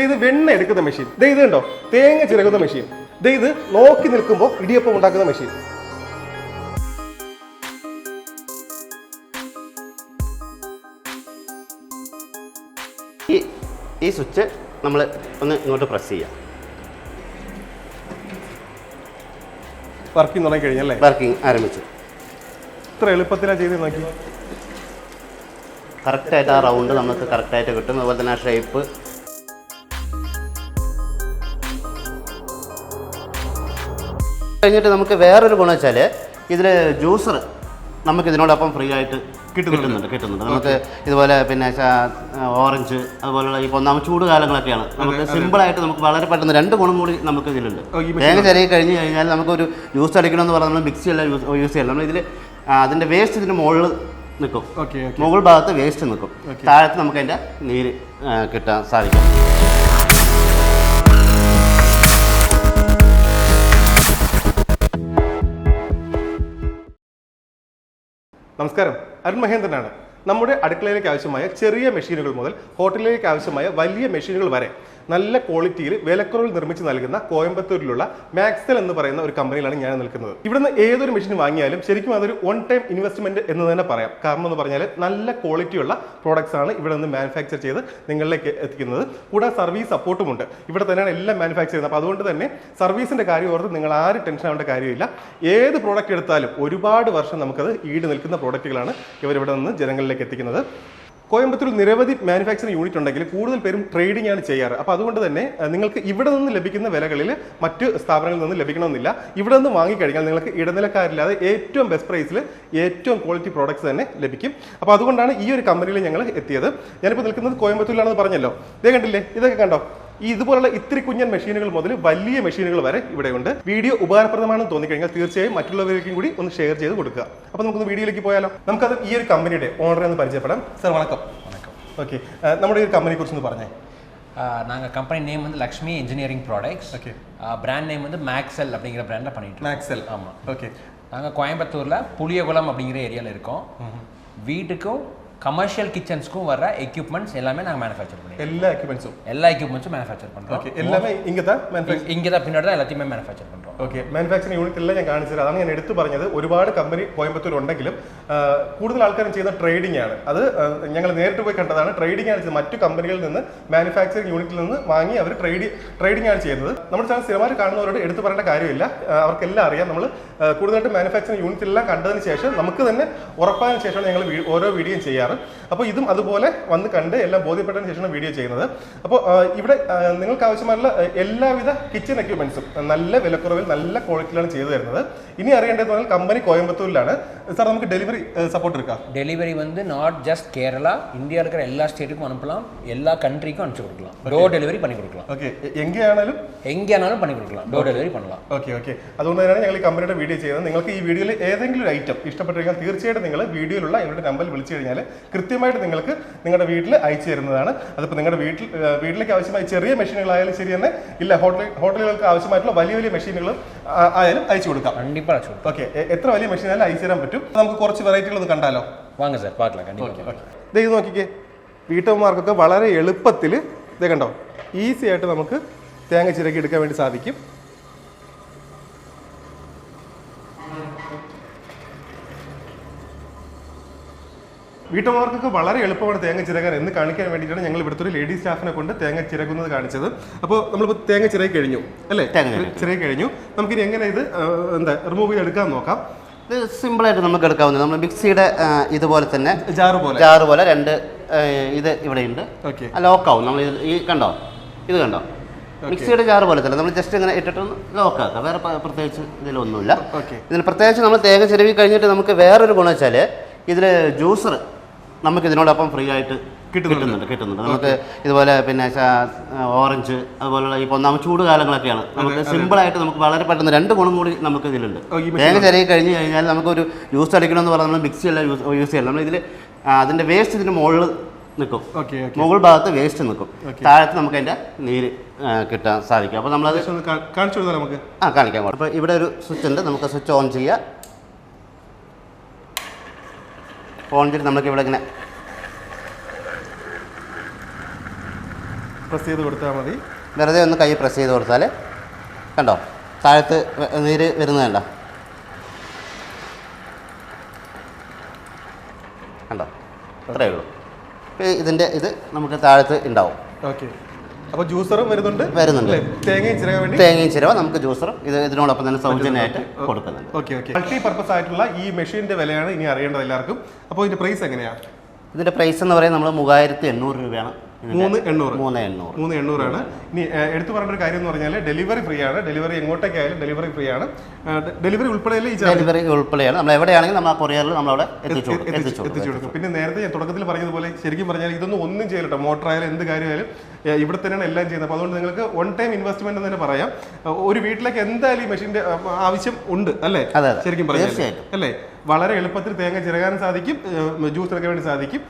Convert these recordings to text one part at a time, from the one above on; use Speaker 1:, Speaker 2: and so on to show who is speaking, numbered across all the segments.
Speaker 1: ഇത് വെണ്ണ എടുക്കുന്ന മെഷീൻ ഇത് ഉണ്ടോ തേങ്ങ ചിരകുന്ന മെഷീൻ ഇത് നോക്കി നിൽക്കുമ്പോൾ ഇടിയപ്പം ഉണ്ടാക്കുന്ന മെഷീൻ
Speaker 2: ഈ ഈ സ്വിച്ച് നമ്മൾ ഒന്ന് ഇങ്ങോട്ട് പ്രസ് ചെയ്യാം
Speaker 1: വർക്കിംഗ് തുടങ്ങി കഴിഞ്ഞല്ലേ
Speaker 2: വർക്കിംഗ് ആരംഭിച്ചു
Speaker 1: ഇത്ര എളുപ്പത്തിലാണ് ചെയ്ത് നോക്കി
Speaker 2: കറക്റ്റായിട്ട് ആ റൗണ്ട് നമുക്ക് കറക്റ്റായിട്ട് കിട്ടും അതുപോലെ തന്നെ ആ ഷേപ്പ് കഴിഞ്ഞിട്ട് നമുക്ക് വേറൊരു ഗുണം വെച്ചാൽ ഇതിൽ ജ്യൂസർ നമുക്ക് ഇതിനോടൊപ്പം ഫ്രീ ആയിട്ട്
Speaker 1: കിട്ടുന്നുണ്ട് കിട്ടുന്നുണ്ട്
Speaker 2: നമുക്ക് ഇതുപോലെ പിന്നെ ഓറഞ്ച് അതുപോലുള്ള ഇപ്പോൾ നമ്മൾ ചൂട് കാലങ്ങളൊക്കെയാണ് നമുക്ക് സിമ്പിളായിട്ട് നമുക്ക് വളരെ പെട്ടെന്ന് രണ്ട് ഗുണം കൂടി നമുക്ക് ഇതിലുണ്ട് തേങ്ങ ചെറിയ കഴിഞ്ഞ് കഴിഞ്ഞാൽ നമുക്കൊരു ജ്യൂസ് അടിക്കണമെന്ന് പറഞ്ഞാൽ നമ്മൾ മിക്സി യൂസ് യൂസ് ചെയ്യണം നമ്മൾ ഇതിൽ അതിൻ്റെ വേസ്റ്റ് ഇതിൻ്റെ മുകളിൽ നിൽക്കും
Speaker 1: മുകൾ ഭാഗത്ത് വേസ്റ്റ് നിൽക്കും
Speaker 2: താഴത്ത് നമുക്ക് അതിൻ്റെ നീര് കിട്ടാൻ സാധിക്കും
Speaker 1: നമസ്കാരം അരുൺ മഹേന്ദ്രനാണ് നമ്മുടെ അടുക്കളയിലേക്ക് ആവശ്യമായ ചെറിയ മെഷീനുകൾ മുതൽ ഹോട്ടലിലേക്ക് ആവശ്യമായ വലിയ മെഷീനുകൾ വരെ നല്ല ക്വാളിറ്റിയിൽ വിലക്കുറവിൽ നിർമ്മിച്ച് നൽകുന്ന കോയമ്പത്തൂരിലുള്ള മാക്സൽ എന്ന് പറയുന്ന ഒരു കമ്പനിയിലാണ് ഞാൻ നിൽക്കുന്നത് ഇവിടുന്ന് ഏതൊരു മെഷീൻ വാങ്ങിയാലും ശരിക്കും അതൊരു വൺ ടൈം ഇൻവെസ്റ്റ്മെന്റ് എന്ന് തന്നെ പറയാം കാരണം എന്ന് പറഞ്ഞാൽ നല്ല ക്വാളിറ്റിയുള്ള പ്രോഡക്ട്സ് ആണ് ഇവിടെ നിന്ന് മാനുഫാക്ചർ ചെയ്ത് നിങ്ങളിലേക്ക് എത്തിക്കുന്നത് കൂടെ സർവീസ് സപ്പോർട്ടും ഉണ്ട് ഇവിടെ തന്നെയാണ് എല്ലാം മാനുഫാക്ചർ ചെയ്യുന്നത് അപ്പോൾ അതുകൊണ്ട് തന്നെ സർവീസിന്റെ കാര്യം ഓർത്ത് നിങ്ങൾ ആര് ടെൻഷൻ ആവേണ്ട കാര്യമില്ല ഏത് പ്രോഡക്റ്റ് എടുത്താലും ഒരുപാട് വർഷം നമുക്കത് ഈട് നിൽക്കുന്ന പ്രോഡക്റ്റുകളാണ് ഇവരിവിടെ നിന്ന് ജനങ്ങളിലേക്ക് എത്തിക്കുന്നത് കോയമ്പത്തൂരിൽ നിരവധി മാനുഫാക്ചറിംഗ് യൂണിറ്റ് ഉണ്ടെങ്കിൽ കൂടുതൽ പേരും ട്രേഡിംഗ് ആണ് ചെയ്യാറ് അപ്പോൾ അതുകൊണ്ട് തന്നെ നിങ്ങൾക്ക് ഇവിടെ നിന്ന് ലഭിക്കുന്ന വിലകളിൽ മറ്റു സ്ഥാപനങ്ങളിൽ നിന്ന് ലഭിക്കണമെന്നില്ല ഇവിടെ നിന്ന് വാങ്ങിക്കഴിഞ്ഞാൽ നിങ്ങൾക്ക് ഇടനിലക്കാരില്ലാതെ ഏറ്റവും ബെസ്റ്റ് പ്രൈസിൽ ഏറ്റവും ക്വാളിറ്റി പ്രോഡക്റ്റ്സ് തന്നെ ലഭിക്കും അപ്പോൾ അതുകൊണ്ടാണ് ഈ ഒരു കമ്പനിയിൽ ഞങ്ങൾ എത്തിയത് ഞാനിപ്പോൾ നിൽക്കുന്നത് കോയമ്പത്തൂരിലാണെന്ന് പറഞ്ഞല്ലോ ഇതേ കണ്ടില്ലേ ഇതൊക്കെ കണ്ടോ ഈ ഇതുപോലുള്ള ഇത്തിരി കുഞ്ഞൻ മെഷീനുകൾ മുതൽ വലിയ മെഷീനുകൾ വരെ ഇവിടെയുണ്ട് വീഡിയോ ഉപകാരപ്രദമാണെന്ന് തോന്നിക്കഴിഞ്ഞാൽ തീർച്ചയായും മറ്റുള്ളവരിലേക്കും കൂടി ഒന്ന് ഷെയർ ചെയ്ത് കൊടുക്കുക അപ്പോൾ നമുക്ക് വീഡിയോയിലേക്ക് പോയാലോ നമുക്കത് ഈ ഒരു കമ്പനിയുടെ ഓണറെ ഒന്ന് പരിചയപ്പെടാം സർ വണക്കം വണക്കം ഓക്കെ നമ്മുടെ ഈ കമ്പനിയെ കുറിച്ച് ഒന്ന് പറഞ്ഞേ
Speaker 2: കമ്പനി கம்பெனி நேம் வந்து Lakshmi engineering products okay brand name வந்து மேக்ஸெல் அப்படிங்கிற
Speaker 1: പണിയിട്ട് பண்ணிட்டு ആമാ ഓക്കെ ஓகே
Speaker 2: நாங்கள் கோயம்புத்தூரில் புளியகுளம் அப்படிங்கிற ஏரியாவில் இருக்கோம் வீட்டுக்கும் கமர்ஷியல் கிச்சன்ஸ்க்கும் வர எக்யூப்மெண்ட்ஸ் எல்லாமே நாங்கள் மேனுஃபேக்சர்
Speaker 1: பண்ணுவோம் எல்லா எக்யூப்மெண்ட்ஸும்
Speaker 2: எல்லா எக்யூப்மெண்ட்ஸும் மேனுஃபேக்சர்
Speaker 1: பண்ணுறோம் எல்லாமே இங்கே தான்
Speaker 2: இங்கே தான் பின்னாடி தான் எல்லாத்தையுமே மேனுஃபேக்சர் பண்ணுறோம்
Speaker 1: ഓക്കെ മാനുഫാക്ചറിങ് അല്ല ഞാൻ കാണിച്ചത് അതാണ് ഞാൻ എടുത്തു പറഞ്ഞത് ഒരുപാട് കമ്പനി കോയമ്പത്തൂർ ഉണ്ടെങ്കിലും കൂടുതൽ ആൾക്കാരും ചെയ്യുന്ന ട്രേഡിംഗ് ആണ് അത് ഞങ്ങൾ നേരിട്ട് പോയി കണ്ടതാണ് ട്രേഡിംഗ് ആണ് മറ്റു കമ്പനികളിൽ നിന്ന് മാനുഫാക്ചറിങ് യൂണിറ്റിൽ നിന്ന് വാങ്ങി അവർ ട്രേഡ് ട്രേഡിംഗ് ആണ് ചെയ്യുന്നത് നമ്മുടെ ചാനൽ സ്ഥിരമായി കാണുന്നവരോട് എടുത്തു പറയേണ്ട കാര്യമില്ല അവർക്കെല്ലാം അറിയാം നമ്മൾ കൂടുതലായിട്ട് മാനുഫാക്ചറിങ് യൂണിറ്റിലെല്ലാം കണ്ടതിന് ശേഷം നമുക്ക് തന്നെ ഉറപ്പായതിന് ശേഷമാണ് ഞങ്ങൾ ഓരോ വീഡിയോയും ചെയ്യാറ് അപ്പോൾ ഇതും അതുപോലെ വന്ന് കണ്ട് എല്ലാം ബോധ്യപ്പെട്ടതിന് ശേഷമാണ് വീഡിയോ ചെയ്യുന്നത് അപ്പോൾ ഇവിടെ നിങ്ങൾക്ക് ആവശ്യമായുള്ള എല്ലാവിധ കിച്ചൺ എക്യുപ്മെന്റ്സും നല്ല വിലക്കുറവിൽ നല്ല ക്വാളിറ്റിയിലാണ് ചെയ്തു തരുന്നത് ഇനി അറിയേണ്ടത് പറഞ്ഞാൽ കമ്പനി കോയമ്പത്തൂരിലാണ് സാർ നമുക്ക് ഡെലിവറി സപ്പോർട്ട് എടുക്കാം
Speaker 2: ഡെലിവറി വന്ന് നോട്ട് ജസ്റ്റ് കേരള ഇന്ത്യ இருக்கிற எல்லா ஸ்டேட்டுக்கும் அனுப்பலாம் எல்லா கண்ட்ரிக்கும் அனுப்பிச்சு கொடுக்கலாம் டோர் டெலிவரி பண்ணி கொடுக்கலாம்
Speaker 1: ஓகே എങ്ങനെയാണേലും
Speaker 2: എങ്ങനെയാണേലും പണി കൊടുക്കാം
Speaker 1: ഡോർ ഡെലിവറി പണലാം ഓക്കെ ഓക്കെ അതുകൊണ്ട് തന്നെയാണ് ഞങ്ങൾ ഈ കമ്പനിയുടെ വീഡിയോ ചെയ്യുന്നത് നിങ്ങൾക്ക് ഈ വീഡിയോയിൽ ഏതെങ്കിലും ഒരു ഐറ്റം ഇഷ്ടപ്പെട്ടു കഴിഞ്ഞാൽ തീർച്ചയായിട്ടും നിങ്ങൾ വീഡിയോയിലുള്ള ഞങ്ങളുടെ നമ്പറിൽ വിളിച്ചു കഴിഞ്ഞാൽ കൃത്യമായിട്ട് നിങ്ങൾക്ക് നിങ്ങളുടെ വീട്ടിൽ അയച്ചു തരുന്നതാണ് അതിപ്പോൾ നിങ്ങളുടെ വീട്ടിൽ വീട്ടിലേക്ക് ആവശ്യമായ ചെറിയ മെഷീനുകളായാലും ശരി തന്നെ ഇല്ല ഹോട്ടൽ ഹോട്ടലുകൾക്ക് ആവശ്യമായിട്ടുള്ള വലിയ വലിയ മെഷീനുകൾ മെഷീനുകൾ ആയാലും അയച്ചു കൊടുക്കാം கண்டிப்பா அழைச்சு ഓക്കെ എത്ര വലിയ ആയാലും അയച്ചു തരാൻ പറ്റും നമുക്ക് കുറച്ച് വെറൈറ്റികൾ കണ്ടാലോ
Speaker 2: വാങ്ങ சார் பார்க்கலாம் கண்டிப்பா
Speaker 1: ദേ ഇത് നോക്കിക്കേ വീട്ടമ്മമാർക്കൊക്കെ വളരെ എളുപ്പത്തിൽ ഇതേ കണ്ടോ ഈസി ആയിട്ട് നമുക്ക് തേങ്ങ ചിരക്കി എടുക്കാൻ വേണ്ടി സാധിക്കും വീട്ടമ്മമാർക്കൊക്കെ വളരെ എളുപ്പമാണ് തേങ്ങ ചിരകാൻ എന്ന് കാണിക്കാൻ വേണ്ടിയിട്ടാണ് ഞങ്ങൾ ഇവിടുത്തെ ഒരു ലേഡീസ് സ്റ്റാഫിനെ കൊണ്ട് തേങ്ങ ചിരകുന്നത് കാണിച്ചത് അപ്പോൾ നമ്മളിപ്പോൾ തേങ്ങ ചിരകി കഴിഞ്ഞു അല്ലേ തേങ്ങ ചിരകി കഴിഞ്ഞു നമുക്കിനി എങ്ങനെ ഇത് എന്താ റിമൂവ് ചെയ്ത് എടുക്കാൻ നോക്കാം
Speaker 2: ഇത് സിമ്പിളായിട്ട് നമുക്ക് എടുക്കാവുന്നത് നമ്മൾ മിക്സിയുടെ ഇതുപോലെ തന്നെ ജാറ് പോലെ ജാറ് പോലെ രണ്ട് ഇത് ഇവിടെയുണ്ട് ലോക്കാവും നമ്മൾ ഈ കണ്ടോ ഇത് കണ്ടോ മിക്സിയുടെ ജാറ് പോലെ തന്നെ നമ്മൾ ജസ്റ്റ് ഇങ്ങനെ ഇട്ടിട്ടൊന്ന് ലോക്ക് ആക്കാം വേറെ പ്രത്യേകിച്ച് ഇതിലൊന്നുമില്ല ഓക്കെ ഇതിന് പ്രത്യേകിച്ച് നമ്മൾ തേങ്ങ ചിരവി കഴിഞ്ഞിട്ട് നമുക്ക് വേറൊരു ഗുണം വെച്ചാൽ ഇതിൽ ജ്യൂസർ നമുക്ക് ഇതിനോടൊപ്പം ഫ്രീ ആയിട്ട് കിട്ടുന്നുണ്ട് കിട്ടുന്നുണ്ട് നമുക്ക് ഇതുപോലെ പിന്നെ ഓറഞ്ച് അതുപോലുള്ള ഇപ്പോൾ നമ്മൾ ചൂട് കാലങ്ങളൊക്കെയാണ് നമുക്ക് സിമ്പിളായിട്ട് നമുക്ക് വളരെ പെട്ടെന്ന് രണ്ട് ഗുണം കൂടി നമുക്ക് ഇതിലുണ്ട് തേങ്ങ ചെറിയ കഴിഞ്ഞ് കഴിഞ്ഞാൽ നമുക്കൊരു ജ്യൂസ് അടിക്കണമെന്ന് പറഞ്ഞാൽ നമ്മൾ മിക്സി അല്ല യൂസ് ചെയ്യണം നമ്മൾ ഇതിൽ അതിൻ്റെ വേസ്റ്റ് ഇതിൻ്റെ മുകളിൽ നിൽക്കും മുകൾ ഭാഗത്ത് വേസ്റ്റ് നിൽക്കും താഴത്ത് നമുക്ക് അതിൻ്റെ നീര് കിട്ടാൻ സാധിക്കും
Speaker 1: അപ്പോൾ നമ്മളത് കാണിച്ചു നമുക്ക്
Speaker 2: ആ കാണിക്കാം അപ്പോൾ ഇവിടെ ഒരു സ്വിച്ച് ഉണ്ട് നമുക്ക് സ്വിച്ച് ഓൺ ചെയ്യാം പോണിട്ട് ചെയ്ത് നമ്മൾക്ക് ഇവിടെ ഇങ്ങനെ
Speaker 1: പ്രസ് ചെയ്ത് കൊടുത്താൽ മതി
Speaker 2: വെറുതെ ഒന്ന് കൈ പ്രസ് ചെയ്ത് കൊടുത്താൽ കണ്ടോ താഴത്ത് നീര് വരുന്നതല്ല കണ്ടോ കണ്ടോ അത്രയേ ഉള്ളൂ ഇതിൻ്റെ ഇത് നമുക്ക് താഴത്ത് ഉണ്ടാവും
Speaker 1: ഓക്കെ അപ്പോൾ ജ്യൂസറും വരുന്നുണ്ട് വരുന്നുണ്ട് തേങ്ങയും ചിരവ വേണ്ടി
Speaker 2: തേങ്ങയും ചിരവ നമുക്ക് ജ്യൂസറും ഇത് ഇതിനോടൊപ്പം തന്നെ സൗജന്യമായിട്ട് കൊടുക്കുന്നുണ്ട് ഓക്കെ ഓക്കെ
Speaker 1: മൾട്ടി പർപ്പസ് ആയിട്ടുള്ള ഈ മെഷീന്റെ വിലയാണ് ഇനി അറിയേണ്ടത് എല്ലാവർക്കും അപ്പോൾ ഇതിന്റെ പ്രൈസ് എങ്ങനെയാണ്
Speaker 2: ഇതിന്റെ പ്രൈസ് എന്ന് പറയുന്നത് നമ്മൾ മൂവായിരത്തി എണ്ണൂറ് രൂപയാണ് മൂന്ന് എണ്ണൂറ് മൂന്ന് എണ്ണൂറ്
Speaker 1: മൂന്ന് എണ്ണൂറാണ് ഇനി എടുത്തു പറഞ്ഞ ഒരു കാര്യം എന്ന് പറഞ്ഞാൽ ഡെലിവറി ഫ്രീ ആണ് ഡെലിവറി എങ്ങോട്ടേക്കായാലും ഡെലിവറി ഫ്രീ ആണ് ഡെലിവറി ഉൾപ്പെടെയല്ലേ ഈ
Speaker 2: ഡെലിവറി ഉൾപ്പെടെയാണ് നമ്മൾ എവിടെയാണെങ്കിലും നമ്മൾ കൊറിയറിൽ നമ്മളവിടെ എത്തിച്ചു
Speaker 1: കൊടുക്കും പിന്നെ നേരത്തെ ഞാൻ തുടക്കത്തിൽ പറഞ്ഞതുപോലെ ശരിക്കും പറഞ്ഞാൽ ഇതൊന്നും ഒന്നും ചെയ്യലട്ടോ മോട്ടർ ആയാലും എന്ത് കാര്യമായാലും ഇവിടെ തന്നെയാണ് എല്ലാം ചെയ്യുന്നത് അപ്പോൾ അതുകൊണ്ട് നിങ്ങൾക്ക് വൺ ടൈം ഇൻവെസ്റ്റ്മെന്റ് എന്ന് തന്നെ പറയാം ഒരു വീട്ടിലേക്ക് എന്തായാലും ഈ മെഷീന്റെ ആവശ്യം ഉണ്ട് അല്ലേ ശരിക്കും പറയാം അല്ലേ വളരെ എളുപ്പത്തിൽ തേങ്ങ ചിരകാൻ സാധിക്കും ജ്യൂസ് എടുക്കാൻ വേണ്ടി സാധിക്കും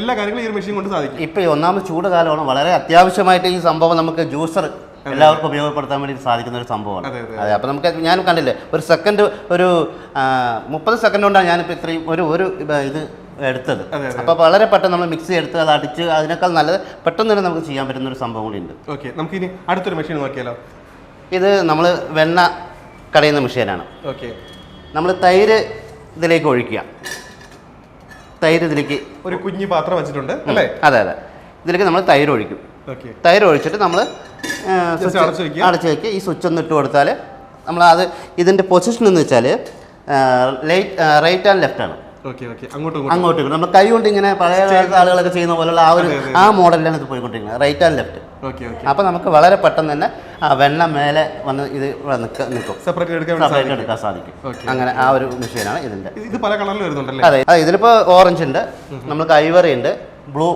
Speaker 1: എല്ലാ കാര്യങ്ങളും ഈ മെഷീൻ കൊണ്ട് സാധിക്കും
Speaker 2: ഇപ്പോൾ ഒന്നാമത് ചൂട് കാലമാണ് വളരെ അത്യാവശ്യമായിട്ട് ഈ സംഭവം നമുക്ക് ജ്യൂസർ എല്ലാവർക്കും ഉപയോഗപ്പെടുത്താൻ വേണ്ടി സാധിക്കുന്ന ഒരു സംഭവമാണ് അതെ അപ്പൊ നമുക്ക് ഞാൻ കണ്ടില്ലേ ഒരു സെക്കൻഡ് ഒരു മുപ്പത് സെക്കൻഡ് കൊണ്ടാണ് ഞാനിപ്പോ ഇത്രയും ഒരു ഒരു ഇത് എടുത്തത് അപ്പോൾ വളരെ പെട്ടെന്ന് നമ്മൾ മിക്സി എടുത്ത് അത് അടിച്ച് അതിനേക്കാൾ നല്ലത് പെട്ടെന്ന് തന്നെ നമുക്ക് ചെയ്യാൻ പറ്റുന്ന ഒരു സംഭവം കൂടി
Speaker 1: ഉണ്ട് ഓക്കെ നമുക്ക് ഇനി അടുത്തൊരു മെഷീൻ നോക്കിയാലോ
Speaker 2: ഇത് നമ്മൾ വെണ്ണ കടയുന്ന മെഷീനാണ് ഓക്കെ നമ്മൾ തൈര് ഇതിലേക്ക് ഒഴിക്കുക തൈര് ഇതിലേക്ക്
Speaker 1: ഒരു കുഞ്ഞു പാത്രം വെച്ചിട്ടുണ്ട് അല്ലേ
Speaker 2: അതെ അതെ ഇതിലേക്ക് നമ്മൾ തൈര് ഒഴിക്കും തൈര് ഒഴിച്ചിട്ട് നമ്മൾ അടച്ചു വയ്ക്കുക ഈ സ്വിച്ച് ഒന്ന് ഇട്ട് കൊടുത്താൽ നമ്മൾ അത് ഇതിൻ്റെ പൊസിഷൻ എന്ന് വെച്ചാൽ റൈറ്റ് ആൻഡ് ലെഫ്റ്റ് ആണ് അങ്ങോട്ട് നമ്മൾ കൈ കൊണ്ട് ഇങ്ങനെ പഴയ കാലത്ത് ആളുകളൊക്കെ ചെയ്യുന്ന പോലുള്ള ആ ഒരു ആ മോഡലിലാണ് ഇത് പോയിക്കൊണ്ടിരിക്കുന്നത് റൈറ്റ് ആൻഡ് ലെഫ്റ്റ് അപ്പോൾ നമുക്ക് വളരെ പെട്ടെന്ന് തന്നെ ആ വെണ്ണ മേലെ വന്ന് ഇത് നിൽക്കും സെപ്പറേറ്റ് എടുക്കാൻ സാധിക്കും അങ്ങനെ ആ ഒരു മെഷീനാണ് ഇതിന്റെ
Speaker 1: ഇത് പല കളറിൽ വരുന്നുണ്ടല്ലേ
Speaker 2: അതെ അതെ ഇതിലിപ്പോ ഓറഞ്ച് ഉണ്ട് നമുക്ക് ഐവറി ഉണ്ട് ബ്ലൂ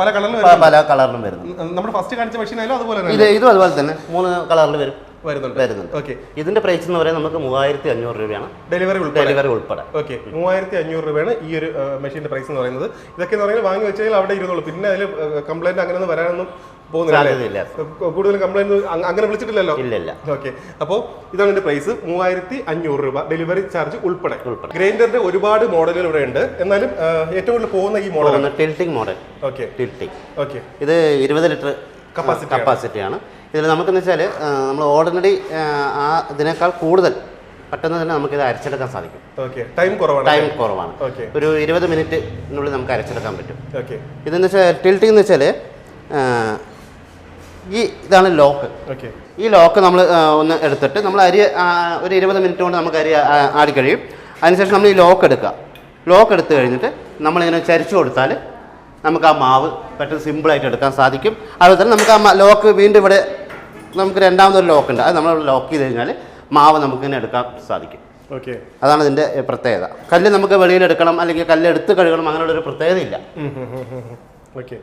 Speaker 2: പല കളറിലും പല കളറിലും വരുന്നു
Speaker 1: നമ്മൾ ഫസ്റ്റ് കാണിച്ച മെഷീൻ അതുപോലെ
Speaker 2: ഇതും അതുപോലെ തന്നെ മൂന്ന് കളറിൽ വരും വരുന്നുണ്ട് വരുന്നുണ്ട് ഇതിന്റെ പ്രൈസ് എന്ന് പറയുന്നത് നമുക്ക് മൂവായിരത്തി അഞ്ഞൂറ് രൂപയാണ് ഡെലിവറി ഡെലിവറി ഉൾപ്പെടെ
Speaker 1: ഓക്കെ മൂവായിരത്തി അഞ്ഞൂറ് രൂപയാണ് ഈ ഒരു മെഷീന്റെ പ്രൈസ് എന്ന് പറയുന്നത് ഇതൊക്കെ എന്ന് പറയുന്നത് വാങ്ങി വെച്ചാൽ അവിടെ ഇരുന്നുള്ളൂ പിന്നെ അതിൽ കംപ്ലൈന്റ് അങ്ങനെ ഒന്നും വരാനൊന്നും
Speaker 2: പോകുന്നില്ല
Speaker 1: കൂടുതലും കംപ്ലൈന്റ് അങ്ങനെ വിളിച്ചിട്ടില്ലല്ലോ ഇല്ല ഓക്കെ അപ്പോൾ ഇതാണ് ഇതിന്റെ പ്രൈസ് മൂവായിരത്തി അഞ്ഞൂറ് രൂപ ഡെലിവറി ചാർജ് ഉൾപ്പെടെ ഗ്രൈൻഡറിന്റെ ഒരുപാട് മോഡലുകൾ ഇവിടെ ഉണ്ട് എന്നാലും ഏറ്റവും കൂടുതൽ പോകുന്ന ഈ model tilting model okay tilting okay
Speaker 2: ഇത് ഇരുപത് ലിറ്റർ കപ്പാസിറ്റി കപ്പാസിറ്റിയാണ് ഇതിൽ നമുക്കെന്ന് വെച്ചാൽ നമ്മൾ ഓർഡിനറി ആ ഇതിനേക്കാൾ കൂടുതൽ പെട്ടെന്ന് തന്നെ നമുക്ക് ഇത് അരച്ചെടുക്കാൻ സാധിക്കും ടൈം കുറവാണ് ടൈം കുറവാണ് ഒരു ഇരുപത് മിനിറ്റിനുള്ളിൽ നമുക്ക് അരച്ചെടുക്കാൻ പറ്റും ഇതെന്ന് വെച്ചാൽ ടിൽറ്റിംഗ് എന്ന് വെച്ചാൽ ഈ ഇതാണ്
Speaker 1: ലോക്ക്
Speaker 2: ഈ ലോക്ക് നമ്മൾ ഒന്ന് എടുത്തിട്ട് നമ്മൾ അരി ഒരു ഇരുപത് മിനിറ്റ് കൊണ്ട് നമുക്ക് അരി ആടിക്കഴിയും അതിനുശേഷം നമ്മൾ ഈ ലോക്ക് എടുക്കുക ലോക്ക് എടുത്തു കഴിഞ്ഞിട്ട് നമ്മളിങ്ങനെ ചരിച്ചു കൊടുത്താൽ നമുക്ക് ആ മാവ് പെട്ടെന്ന് സിമ്പിളായിട്ട് എടുക്കാൻ സാധിക്കും അതുപോലെ തന്നെ നമുക്ക് ആ ലോക്ക് വീണ്ടും ഇവിടെ നമുക്ക് രണ്ടാമതൊരു ലോക്ക് ഉണ്ട് അത് നമ്മൾ ലോക്ക് ചെയ്ത് കഴിഞ്ഞാൽ മാവ് നമുക്ക് ഇങ്ങനെ എടുക്കാൻ സാധിക്കും ഓക്കെ അതാണ് ഇതിൻ്റെ പ്രത്യേകത കല്ല് നമുക്ക് വെളിയിലെടുക്കണം അല്ലെങ്കിൽ കല്ല് എടുത്ത് കഴുകണം അങ്ങനെയുള്ളൊരു പ്രത്യേകതയില്ല
Speaker 1: ഓക്കെ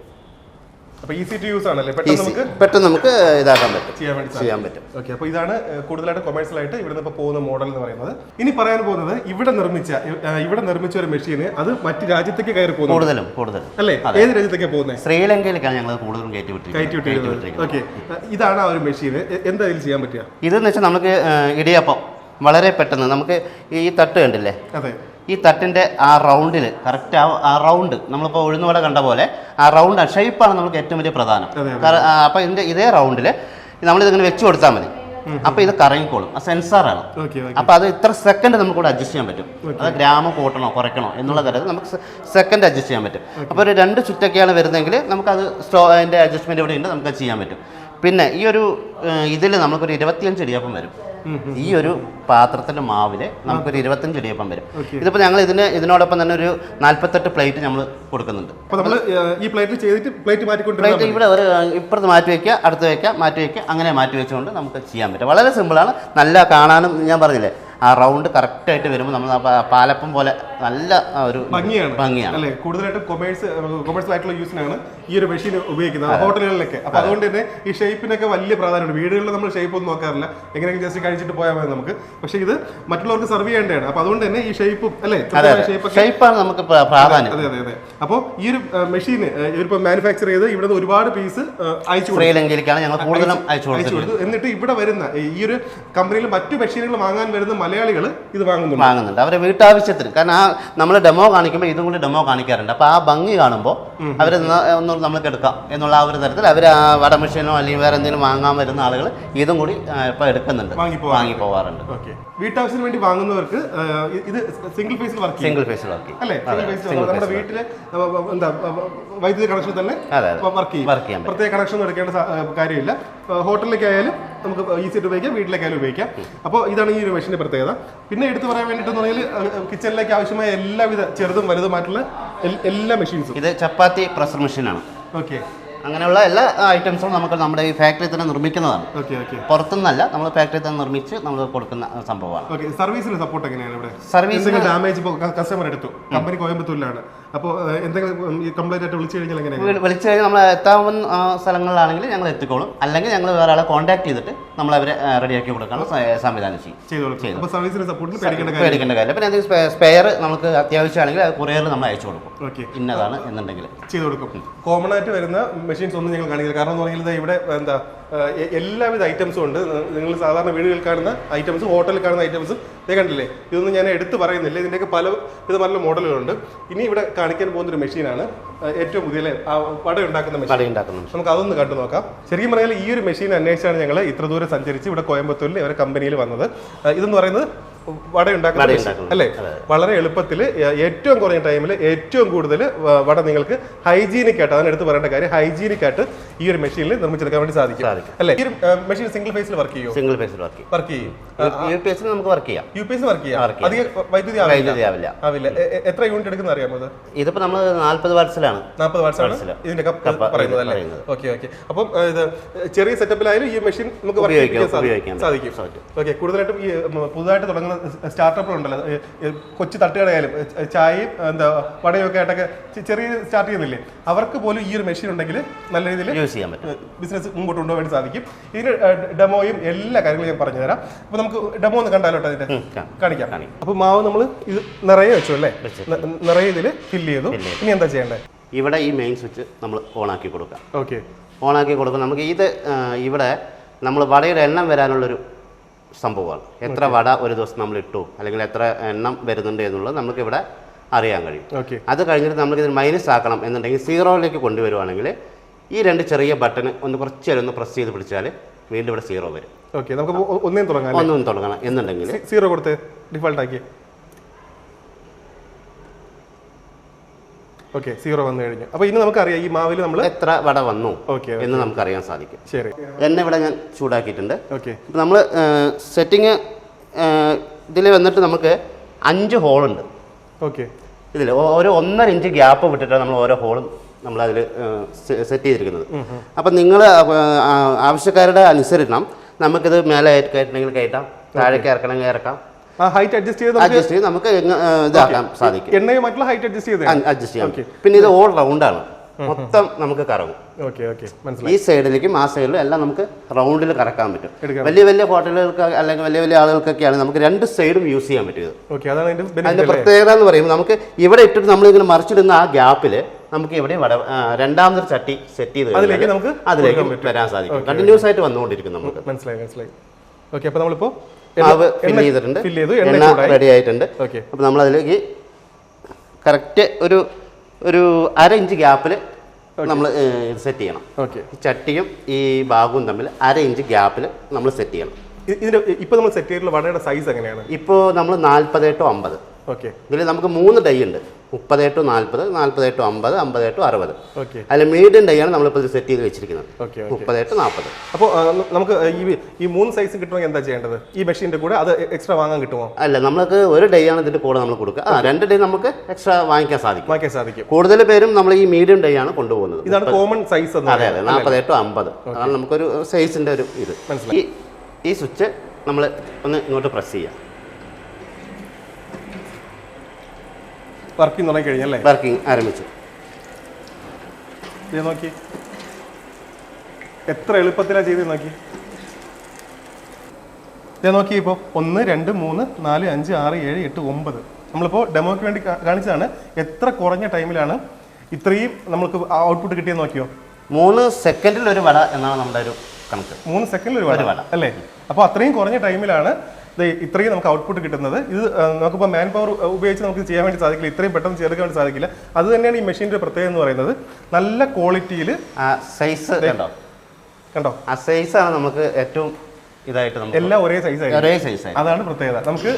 Speaker 1: പെട്ടെന്ന്
Speaker 2: നമുക്ക് ഇതാക്കാൻ പറ്റും ചെയ്യാൻ പറ്റും
Speaker 1: ഓക്കെ അപ്പോൾ ഇതാണ് കൂടുതലായിട്ട് കൊമേഴ്സ്യൽ ആയിട്ട് ഇവിടെ നിന്ന് പോകുന്ന മോഡൽ എന്ന് പറയുന്നത് ഇനി പറയാൻ പോകുന്നത് ഇവിടെ നിർമ്മിച്ച ഇവിടെ നിർമ്മിച്ച ഒരു മെഷീന് അത് മറ്റു രാജ്യത്തേക്ക് കയറി പോകുന്നു കൂടുതലും കൂടുതൽ അല്ലേ ഏത് രാജ്യത്തേക്ക് പോകുന്നത്
Speaker 2: ശ്രീലങ്കയിലേക്കാണ് ഞങ്ങൾ കൂടുതലും കയറ്റി വിട്ടു കയറ്റി
Speaker 1: വിട്ടിരിക്കുന്നത് ഓക്കെ ഇതാണ് ആ ഒരു മെഷീന് എന്താ ഇതിൽ ചെയ്യാൻ പറ്റുക
Speaker 2: ഇതെന്ന് വെച്ചാൽ നമുക്ക് ഇടിയപ്പം വളരെ പെട്ടെന്ന് നമുക്ക് ഈ തട്ട് കണ്ടില്ലേ അതെ ഈ തട്ടിൻ്റെ ആ റൗണ്ടിൽ കറക്റ്റ് ആ ആ റൗണ്ട് നമ്മളിപ്പോൾ ഉഴുന്നുവട കണ്ട പോലെ ആ റൗണ്ട് ഷേപ്പാണ് നമുക്ക് ഏറ്റവും വലിയ പ്രധാനം അപ്പോൾ ഇതിൻ്റെ ഇതേ റൗണ്ടിൽ നമ്മളിതിങ്ങനെ വെച്ച് കൊടുത്താൽ മതി അപ്പൊ ഇത് കറങ്ങിക്കോളും ആ സെൻസാറാണ് അപ്പൊ അത് ഇത്ര സെക്കൻഡ് നമുക്ക് കൂടെ അഡ്ജസ്റ്റ് ചെയ്യാൻ പറ്റും അത് ഗ്രാമം കൂട്ടണോ കുറയ്ക്കണോ എന്നുള്ള തരത്തിൽ നമുക്ക് സെക്കൻഡ് അഡ്ജസ്റ്റ് ചെയ്യാൻ പറ്റും അപ്പോൾ ഒരു രണ്ട് ചുറ്റൊക്കെയാണ് വരുന്നതെങ്കിൽ നമുക്കത് സ്റ്റോ അതിൻ്റെ അഡ്ജസ്റ്റ്മെന്റ് ഇവിടെ ഉണ്ട് നമുക്ക് ചെയ്യാൻ പറ്റും പിന്നെ ഈ ഒരു ഇതിൽ നമുക്കൊരു ഇരുപത്തിയഞ്ച് ഇടിയപ്പം വരും ഈ ഒരു പാത്രത്തിന്റെ മാവില് നമുക്കൊരു ഇരുപത്തഞ്ച് ഇടിയപ്പം വരും ഇതിപ്പോ ഞങ്ങൾ ഇതിന് ഇതിനോടൊപ്പം തന്നെ ഒരു നാല്പത്തെട്ട് പ്ലേറ്റ് നമ്മൾ കൊടുക്കുന്നുണ്ട്
Speaker 1: ഈ പ്ലേറ്റ് പ്ലേറ്റ്
Speaker 2: ഇവിടെ ഒരു ഇപ്പുറത്ത് മാറ്റി വെക്കുക അടുത്ത് വെക്കുക മാറ്റി വെക്കുക അങ്ങനെ മാറ്റി വെച്ചുകൊണ്ട് നമുക്ക് ചെയ്യാൻ പറ്റും വളരെ സിമ്പിളാണ് നല്ല കാണാനും ഞാൻ പറഞ്ഞില്ലേ ആ റൗണ്ട് കറക്റ്റ് ആയിട്ട് വരുമ്പോൾ നമ്മൾ പാലപ്പം പോലെ നല്ല ഒരു ഭംഗിയാണ് ഭംഗിയാണ് അല്ലെ
Speaker 1: കൂടുതലായിട്ട് കൊമേഴ്സ് കൊമേഴ്സ് ആയിട്ടുള്ള യൂസിനാണ് ഈ ഒരു മെഷീൻ ഉപയോഗിക്കുന്നത് ഹോട്ടലുകളിലൊക്കെ അപ്പൊ അതുകൊണ്ട് തന്നെ ഈ ഷേപ്പിനൊക്കെ വലിയ പ്രാധാന്യമുണ്ട് വീടുകളിൽ നമ്മൾ ഷേപ്പ് ഒന്നും നോക്കാറില്ല എങ്ങനെയെങ്കിലും ജസ്റ്റ് കഴിച്ചിട്ട് പോയാൽ മതി നമുക്ക് പക്ഷെ ഇത് മറ്റുള്ളവർക്ക് സെർവ് ചെയ്യേണ്ടതാണ് അപ്പൊ അതുകൊണ്ട് തന്നെ ഈ ഷേപ്പും
Speaker 2: അല്ലെ ഷേപ്പാണ് നമുക്ക് പ്രാധാന്യം
Speaker 1: അതെ അതെ അതെ അപ്പോൾ ഈ ഒരു മെഷീൻ ഇവരിപ്പോ മാനുഫാക്ചർ ചെയ്ത് ഇവിടെ ഒരുപാട് പീസ്
Speaker 2: അയച്ചു ശ്രീലങ്കയിലേക്കാണ് ഞങ്ങൾ കൂടുതലും അയച്ചു
Speaker 1: എന്നിട്ട് ഇവിടെ വരുന്ന ഈ ഒരു കമ്പനിയിൽ മറ്റു മെഷീനുകൾ വാങ്ങാൻ വരുന്ന മലയാളികൾ ഇത് വാങ്ങുന്നുണ്ട്
Speaker 2: വാങ്ങുന്നുണ്ട് അവരെ വീട്ടാവശ്യത്തിന് കാരണം ആ നമ്മൾ ഡെമോ കാണിക്കുമ്പോൾ ഇതും കൂടി ഡെമോ കാണിക്കാറുണ്ട് അപ്പോൾ ആ ഭംഗി കാണുമ്പോൾ അവർ ഒന്നുകൂടി നമ്മൾക്ക് എടുക്കാം എന്നുള്ള ആ ഒരു തരത്തിൽ അവർ ആ വട മെഷീനോ അല്ലെങ്കിൽ വേറെ എന്തെങ്കിലും വാങ്ങാൻ വരുന്ന ആളുകൾ ഇതും കൂടി ഇപ്പോൾ എടുക്കുന്നുണ്ട് വാങ്ങി പോവാറുണ്ട്
Speaker 1: വീട്ടാവശ്യത്തിന് വേണ്ടി വാങ്ങുന്നവർക്ക് ഇത് സിംഗിൾ ഫേസിൽ വർക്ക്
Speaker 2: സിംഗിൾ ഫേസിൽ വർക്ക്
Speaker 1: അല്ലേ നമ്മുടെ വീട്ടിലെ എന്താ വൈദ്യുതി കണക്ഷൻ തന്നെ വർക്ക് ചെയ്യും പ്രത്യേക കണക്ഷൻ എടുക്കേണ്ട കാര്യമില്ല ഹോട്ടലിലേക്ക് ആയാലും നമുക്ക് ഈസി ആയിട്ട് ഉപയോഗിക്കാം വീട്ടിലേക്കാലും ഉപയോഗിക്കാം അപ്പോൾ ഇതാണ് ഈ ഒരു മെഷീൻ്റെ പ്രത്യേകത പിന്നെ എടുത്തു പറയാൻ വേണ്ടിട്ട് പറഞ്ഞാൽ കിച്ചണിലേക്ക് ആവശ്യമായ എല്ലാവിധ ചെറുതും വലുതുമായിട്ടുള്ള എല്ലാ മെഷീൻസും
Speaker 2: ഇത് ചപ്പാത്തി പ്രഷർ മെഷീനാണ് ഓക്കെ അങ്ങനെയുള്ള എല്ലാ ഐറ്റംസും നമുക്ക് നമ്മുടെ ഈ ഫാക്ടറി തന്നെ നിർമ്മിക്കുന്നതാണ് പുറത്തുനിന്നല്ല നമ്മൾ ഫാക്ടറി തന്നെ നിർമ്മിച്ച് നമ്മൾ കൊടുക്കുന്ന
Speaker 1: സംഭവമാണ് സർവീസിന് സപ്പോർട്ട് എങ്ങനെയാണ് ഇവിടെ സർവീസ് ഡാമേജ് കസ്റ്റമർ എടുത്തു കമ്പനി കോയമ്പത്തൂരിലാണ് അപ്പോൾ എന്തെങ്കിലും ഈ കംപ്ലൈൻ്റ് ആയിട്ട് വിളിച്ചു കഴിഞ്ഞാൽ
Speaker 2: എങ്ങനെയാണ് വിളിച്ചു കഴിഞ്ഞാൽ നമ്മൾ എത്താവുന്ന സ്ഥലങ്ങളിലാണെങ്കിൽ ഞങ്ങൾ എത്തിക്കോളും അല്ലെങ്കിൽ ഞങ്ങൾ വേറെ ആളെ കോൺടാക്ട് ചെയ്തിട്ട് നമ്മൾ അവരെ റെഡിയാക്കി കൊടുക്കണം സംവിധാനം
Speaker 1: ചെയ്യും അപ്പോൾ സർവീസിന് സപ്പോർട്ടിന്
Speaker 2: പേടിക്കേണ്ട കാര്യം പിന്നെ എന്തെങ്കിലും സ്പെയർ നമുക്ക് അത്യാവശ്യമാണെങ്കിൽ അത് കൊറിയറിൽ നമ്മൾ അയച്ചു കൊടുക്കും ഓക്കെ ഇന്നതാണ് എന്നുണ്ടെങ്കിൽ
Speaker 1: ചെയ്തു കൊടുക്കും കോമൺ ആയിട്ട് വരുന്ന മെഷീൻസ് ഒന്നും ഞങ്ങൾ കാണിക്കില്ല കാരണം എന്ന് പറഞ്ഞാൽ ഇവിടെ എന്താ എല്ലാവിധ ഐറ്റംസും ഉണ്ട് നിങ്ങൾ സാധാരണ വീടുകളിൽ കാണുന്ന ഐറ്റംസ് ഹോട്ടലിൽ കാണുന്ന ഐറ്റംസ് ഇതേ കണ്ടില്ലേ ഇതൊന്നും ഞാൻ എടുത്ത് പറയുന്നില്ല ഇതിൻ്റെയൊക്കെ പല ഇത് മോഡലുകളുണ്ട് ഇനി ഇവിടെ കാണിക്കാൻ പോകുന്ന ഒരു മെഷീനാണ് ഏറ്റവും പുതിയ പട ഉണ്ടാക്കുന്ന മെഷീൻ നമുക്ക് അതൊന്ന് കണ്ടു നോക്കാം ശരിക്കും പറഞ്ഞാൽ ഈ ഒരു മെഷീൻ അന്വേഷിച്ചാണ് ഞങ്ങൾ ഇത്ര ദൂരം സഞ്ചരിച്ച് ഇവിടെ കോയമ്പത്തൂരിൽ ഇവരെ കമ്പനിയിൽ വന്നത് ഇതെന്ന് പറയുന്നത് വട
Speaker 2: ഉണ്ടാക്കുന്ന
Speaker 1: അല്ലേ വളരെ എളുപ്പത്തിൽ ഏറ്റവും കുറഞ്ഞ ടൈമിൽ ഏറ്റവും കൂടുതൽ വട നിങ്ങൾക്ക് ഹൈജീനിക് ആയിട്ട് എടുത്ത് പറയേണ്ട കാര്യം ഹൈജീനിക് ആയിട്ട് ഈ ഒരു മെഷീനിൽ നിർമ്മിച്ചെടുക്കാൻ വേണ്ടി സാധിക്കും അല്ലേ ഈ മെഷീൻ സിംഗിൾ ഫേസിൽ വർക്ക്
Speaker 2: ചെയ്യും സിംഗിൾ ഫേസിൽ
Speaker 1: വർക്ക് ചെയ്യും
Speaker 2: വർക്ക് നമുക്ക് വർക്ക് ചെയ്യാം
Speaker 1: യു പി എസ് വർക്ക് ചെയ്യാം അധികം വൈദ്യുതി ആവില്ല ആവില്ല എത്ര യൂണിറ്റ് എടുക്കുന്ന അറിയാമോ ഇത്
Speaker 2: ഇതിപ്പോ നമ്മൾ നാല്പത് വാട്സിലാണ്
Speaker 1: നാല്പത് വാട്സിലാണ് ഇതിന്റെ കപ്പ് പറയുന്നത് അല്ലേ ഓക്കെ ഓക്കെ അപ്പം ഇത് ചെറിയ സെറ്റപ്പിലായാലും ഈ മെഷീൻ നമുക്ക് വർക്ക് ചെയ്യാൻ സാധിക്കും ഓക്കെ കൂടുതലായിട്ടും ഈ പുതുതായിട്ട് തുടങ്ങുന്ന ഉണ്ടല്ലോ കൊച്ചു തട്ടുകടയാലും ചായയും എന്താ വടയും ഒക്കെ ആയിട്ടൊക്കെ ചെറിയ സ്റ്റാർട്ട് ചെയ്യുന്നില്ലേ അവർക്ക് പോലും ഈ ഒരു മെഷീൻ ഉണ്ടെങ്കിൽ നല്ല രീതിയിൽ
Speaker 2: യൂസ് ചെയ്യാൻ പറ്റും
Speaker 1: ബിസിനസ് മുമ്പോട്ട് കൊണ്ടുപോകാൻ സാധിക്കും ഇതിന് ഡെമോയും എല്ലാ കാര്യങ്ങളും ഞാൻ പറഞ്ഞു തരാം അപ്പോൾ നമുക്ക് ഡെമോ ഒന്ന് കണ്ടാലോട്ടോ അതിന്റെ കാണിക്കാം അപ്പോൾ മാവ് നമ്മൾ ഇത് നിറയെ വെച്ചു അല്ലേ നിറയെ ഇതിൽ ഫില്ല് ചെയ്തു ഇനി എന്താ ചെയ്യേണ്ടത്
Speaker 2: ഇവിടെ ഈ മെയിൻ സ്വിച്ച് നമ്മൾ ഓൺ ആക്കി കൊടുക്കാം ഓക്കെ ഓൺ ആക്കി കൊടുക്കാം നമുക്ക് ഇത് ഇവിടെ നമ്മൾ വടയുടെ എണ്ണം വരാനുള്ളൊരു സംഭവമാണ് എത്ര വട ഒരു ദിവസം നമ്മൾ ഇട്ടു അല്ലെങ്കിൽ എത്ര എണ്ണം വരുന്നുണ്ട് എന്നുള്ളത് നമുക്ക് ഇവിടെ അറിയാൻ കഴിയും അത് കഴിഞ്ഞിട്ട് നമുക്ക് ഇതിന് മൈനസ് ആക്കണം എന്നുണ്ടെങ്കിൽ സീറോയിലേക്ക് കൊണ്ടുവരുവാണെങ്കിൽ ഈ രണ്ട് ചെറിയ ബട്ടൺ ഒന്ന് നേരം ഒന്ന് പ്രസ് ചെയ്ത് പിടിച്ചാൽ വീണ്ടും ഇവിടെ സീറോ വരും
Speaker 1: ഓക്കെ നമുക്ക് ഒന്നേം തുടങ്ങാം
Speaker 2: ഒന്നും തുടങ്ങണം എന്നുണ്ടെങ്കിൽ
Speaker 1: സീറോ കൊടുത്ത് ഡിഫോൾട്ട് ആക്കി ഓക്കെ സീറോ വന്നു കഴിഞ്ഞു അപ്പോൾ ഇനി നമുക്കറിയാം ഈ മാവിൽ നമ്മൾ
Speaker 2: എത്ര വട വന്നു ഓക്കെ എന്ന് നമുക്കറിയാൻ സാധിക്കും ശരി എന്നെ ഇവിടെ ഞാൻ ചൂടാക്കിയിട്ടുണ്ട് ഓക്കെ നമ്മൾ സെറ്റിങ് ഇതിൽ വന്നിട്ട് നമുക്ക് അഞ്ച് ഹോളുണ്ട് ഓക്കെ ഇതിൽ ഓരോ ഒന്നര ഇഞ്ച് ഗ്യാപ്പ് വിട്ടിട്ടാണ് നമ്മൾ ഓരോ ഹോളും നമ്മൾ അതിൽ സെറ്റ് ചെയ്തിരിക്കുന്നത് അപ്പം നിങ്ങൾ ആവശ്യക്കാരുടെ അനുസരണം നമുക്കിത് മേലെ കയറ്റണമെങ്കിൽ കയറ്റാം താഴേക്ക് ഇറക്കണമെങ്കിൽ ഇറക്കാം
Speaker 1: ഹൈറ്റ് അഡ്ജസ്റ്റ് ചെയ്ത്
Speaker 2: അഡ്ജസ്റ്റ് ചെയ്ത് നമുക്ക് ഇതാക്കാൻ
Speaker 1: സാധിക്കും എണ്ണയുമായിട്ടുള്ള ഹൈറ്റ് അഡ്ജസ്റ്റ്
Speaker 2: ചെയ്ത് അഡ്ജസ്റ്റ് ചെയ്യാം പിന്നെ ഇത് ഓൾ റൗണ്ട് ആണ് മൊത്തം നമുക്ക് കറങ്ങും ഈ സൈഡിലേക്കും ആ സൈഡിലും എല്ലാം നമുക്ക് റൗണ്ടിൽ കറക്കാൻ പറ്റും വലിയ വലിയ ഹോട്ടലുകൾക്ക് അല്ലെങ്കിൽ വലിയ വലിയ ആളുകൾക്കൊക്കെയാണ് നമുക്ക് രണ്ട് സൈഡും യൂസ് ചെയ്യാൻ
Speaker 1: പറ്റിയത്
Speaker 2: അതിന്റെ പ്രത്യേകത എന്ന് പറയുമ്പോൾ നമുക്ക് ഇവിടെ ഇട്ടിട്ട് നമ്മളിങ്ങനെ മറിച്ചിടുന്ന ആ ഗ്യാപ്പില് നമുക്ക് ഇവിടെ രണ്ടാമതൊരു ചട്ടി സെറ്റ് ചെയ്ത് അതിലേക്ക് നമുക്ക് അതിലേക്ക് വരാൻ സാധിക്കും കണ്ടിന്യൂസ് ആയിട്ട് വന്നുകൊണ്ടിരിക്കും നമുക്ക്
Speaker 1: മനസ്സിലായി മനസ്സിലായി ഓക്കെ അപ്പോൾ നമ്മളിപ്പോൾ
Speaker 2: ഫില്ല് ചെയ്തിട്ടുണ്ട് എണ്ണ റെഡി ആയിട്ടുണ്ട് അപ്പോൾ നമ്മൾ അതിലേക്ക് കറക്റ്റ് ഒരു ഒരു അര ഇഞ്ച് ഗ്യാപ്പിൽ നമ്മൾ സെറ്റ് ചെയ്യണം ചട്ടിയും ഈ ഭാഗവും തമ്മിൽ അര ഇഞ്ച് ഗ്യാപ്പിൽ നമ്മൾ സെറ്റ് ചെയ്യണം
Speaker 1: ഇതിന്റെ ഇപ്പോൾ നമ്മൾ സെറ്റ് ചെയ്തിട്ടുള്ള വടയുടെ സൈസ് എങ്ങനെയാണ്
Speaker 2: ഇപ്പോൾ നമ്മൾ നാൽപ്പത് ടു അമ്പത് ഓക്കെ ഇതിൽ നമുക്ക് മൂന്ന് ഡൈ ഉണ്ട് മുപ്പത് ടു നാൽപ്പത് നാൽപ്പത് ടു അമ്പത് അമ്പത് ടു അറുപത് അതിൽ മീഡിയം ഡൈയാണ് നമ്മളിപ്പോൾ സെറ്റ് ചെയ്ത് വെച്ചിരിക്കുന്നത് മുപ്പത് ടു നാൽപ്പത്
Speaker 1: അപ്പോൾ നമുക്ക് ഈ ഈ മൂന്ന് സൈസ് കിട്ടണമെങ്കിൽ എന്താ ചെയ്യേണ്ടത് ഈ മെഷീൻ്റെ കൂടെ അത് എക്സ്ട്രാ വാങ്ങാൻ
Speaker 2: കിട്ടുമോ അല്ല നമുക്ക് ഒരു ഡേ ആണ് ഇതിൻ്റെ കൂടെ നമ്മൾ കൊടുക്കുക ആ രണ്ട് ഡേ നമുക്ക് എക്സ്ട്രാ വാങ്ങിക്കാൻ സാധിക്കും വാങ്ങിക്കാൻ സാധിക്കും കൂടുതൽ പേരും നമ്മൾ ഈ മീഡിയം ഡേ ആണ്
Speaker 1: കൊണ്ടുപോകുന്നത് ഇതാണ് കോമൺ സൈസ്
Speaker 2: അതെ അതെ നാൽപ്പത് ടു അമ്പത് അതാണ് നമുക്കൊരു സൈസിൻ്റെ ഒരു ഇത് മനസ്സിലായി ഈ സ്വിച്ച് നമ്മൾ ഒന്ന് ഇങ്ങോട്ട് പ്രസ് ചെയ്യാം
Speaker 1: വർക്കിംഗ് തുടങ്ങി കഴിഞ്ഞല്ലേ
Speaker 2: വർക്കിംഗ് ആരംഭിച്ചു
Speaker 1: നോക്കി എത്ര എളുപ്പത്തിലാണ് ചെയ്ത് നോക്കി ഞാൻ നോക്കി ഇപ്പോൾ ഒന്ന് രണ്ട് മൂന്ന് നാല് അഞ്ച് ആറ് ഏഴ് എട്ട് ഒമ്പത് നമ്മളിപ്പോൾ ഡെമോയ്ക്ക് വേണ്ടി കാണിച്ചതാണ് എത്ര കുറഞ്ഞ ടൈമിലാണ് ഇത്രയും നമുക്ക് ഔട്ട്പുട്ട് കിട്ടിയെന്ന് നോക്കിയോ
Speaker 2: മൂന്ന് സെക്കൻഡിൽ ഒരു വട എന്നാണ് നമ്മുടെ ഒരു
Speaker 1: കണക്ക് മൂന്ന് സെക്കൻഡിൽ ഒരു വട അല്ലേ അപ്പോൾ അത്രയും കുറഞ്ഞ ടൈമിലാണ് ഇത്രയും നമുക്ക് ഔട്ട്പുട്ട് കിട്ടുന്നത് ഇത് നമുക്കിപ്പോൾ മാൻ പവർ ഉപയോഗിച്ച് നമുക്ക് ചെയ്യാൻ വേണ്ടി സാധിക്കില്ല ഇത്രയും പെട്ടെന്ന് ചെയ്തെടുക്കാൻ വേണ്ടി സാധിക്കില്ല അത് തന്നെയാണ് ഈ മെഷീൻ്റെ പ്രത്യേകത എന്ന് പറയുന്നത് നല്ല ക്വാളിറ്റിയിൽ
Speaker 2: സൈസ് കണ്ടോ കണ്ടോ ആ സൈസാണ് നമുക്ക് ഏറ്റവും ഇതായിട്ട്
Speaker 1: എല്ലാം ഒരേ സൈസ് ഒരേ സൈസ് അതാണ് പ്രത്യേകത നമുക്ക്